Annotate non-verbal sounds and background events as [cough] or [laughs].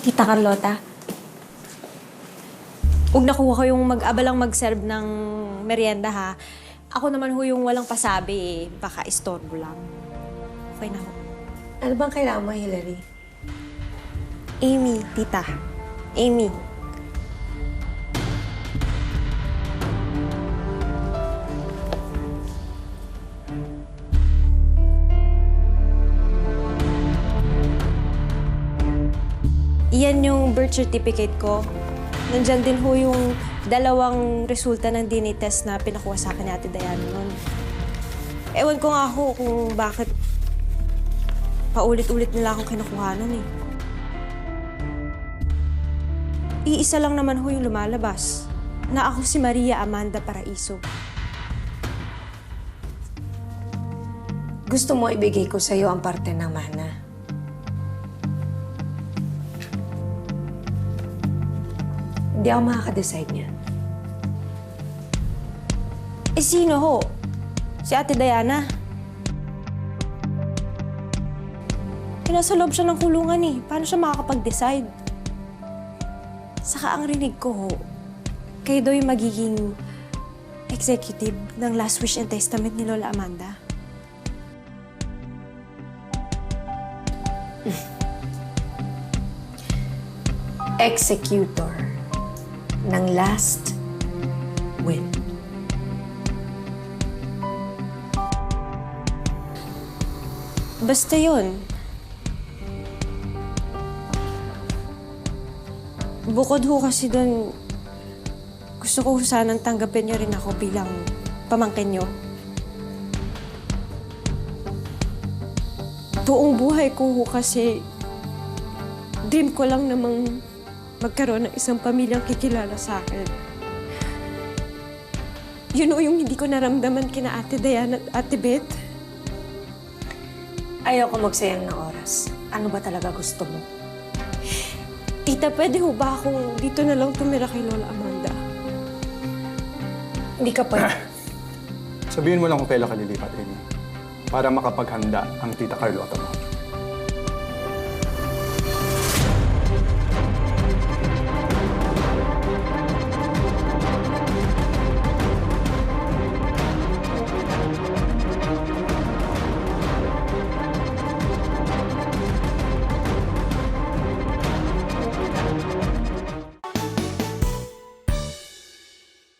Tita Carlota, huwag nakuha ko yung mag-abalang mag-serve ng merienda ha. Ako naman ho yung walang pasabi eh. Baka istorbo lang. Okay na ho. Ano bang kailangan mo, Hillary? Amy, tita. Amy. Iyan yung birth certificate ko. Nandyan din ho yung dalawang resulta ng DNA test na pinakuha sa akin ni Ate Diana noon. Ewan ko nga ho kung bakit paulit-ulit nila akong kinukuha nun eh. Iisa lang naman ho yung lumalabas. Na ako si Maria Amanda Paraiso. Gusto mo ibigay ko sa'yo ang parte ng mana. Hindi ako makaka-decide niyan. Eh sino ho? Si Ate Diana. Eh, nasa loob siya ng kulungan eh. Paano siya makakapag-decide? Saka ang rinig ko ho, kayo daw yung magiging executive ng last wish and testament ni Lola Amanda. [laughs] Executor ng last will. Basta yun. Bukod ho kasi doon, gusto ko sanang tanggapin niyo rin ako bilang pamangkin niyo. Buong buhay ko ho kasi dream ko lang namang magkaroon ng isang pamilyang kikilala sa akin. Yun ho yung hindi ko naramdaman kina Ate Diana at Ate Beth. Ayoko magsayang ng oras. Ano ba talaga gusto mo? Tita, pwede ho ba akong dito na lang tumira kay Lola Amanda? Hindi ka pwede. [clears throat] Sabihin mo lang kung kailan ka lilipat, Amy. Para makapaghanda ang tita Carlota mo.